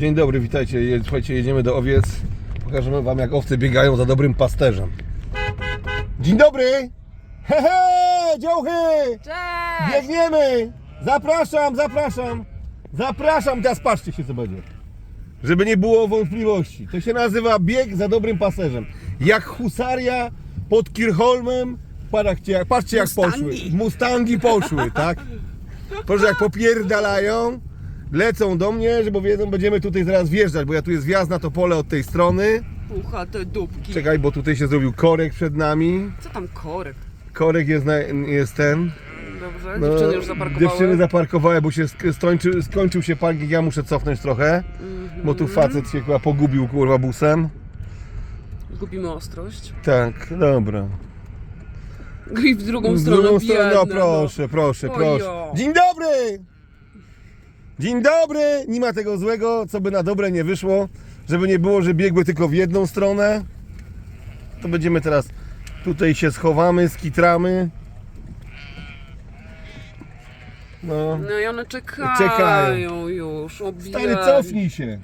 Dzień dobry, witajcie. Słuchajcie, jedziemy do owiec. Pokażemy wam, jak owce biegają za dobrym pasterzem. Dzień dobry! Hehe, działchy! Cześć! Biegniemy! Zapraszam, zapraszam! Zapraszam, teraz patrzcie się co będzie. Żeby nie było wątpliwości. To się nazywa bieg za dobrym pasterzem. Jak husaria pod Kirchholmem. Patrzcie, jak, patrzcie jak Mustangi. poszły. Mustangi poszły, tak? Proszę, jak popierdalają, lecą do mnie, że bo wiedzą, będziemy tutaj zaraz wjeżdżać, bo ja tu jest wjazd na to pole od tej strony. Pucha te dupki. Czekaj, bo tutaj się zrobił korek przed nami. Co tam korek? Korek jest, na, jest ten. Dobrze, No, dziewczyny już zaparkowały. Dziewczyny zaparkowały, bo się sk- skończy, skończył się parking, ja muszę cofnąć trochę. Mhm. Bo tu facet się chyba pogubił kurwa busem. Gubimy ostrość. Tak, dobra. I w drugą W stronę drugą stronę, no biedne, proszę, proszę, proszę. Dzień dobry! Dzień dobry! Nie ma tego złego, co by na dobre nie wyszło. Żeby nie było, że biegły tylko w jedną stronę. To będziemy teraz tutaj się schowamy, skitramy. No. No i one czekają, Czekają. już. O Stary, cofnij się.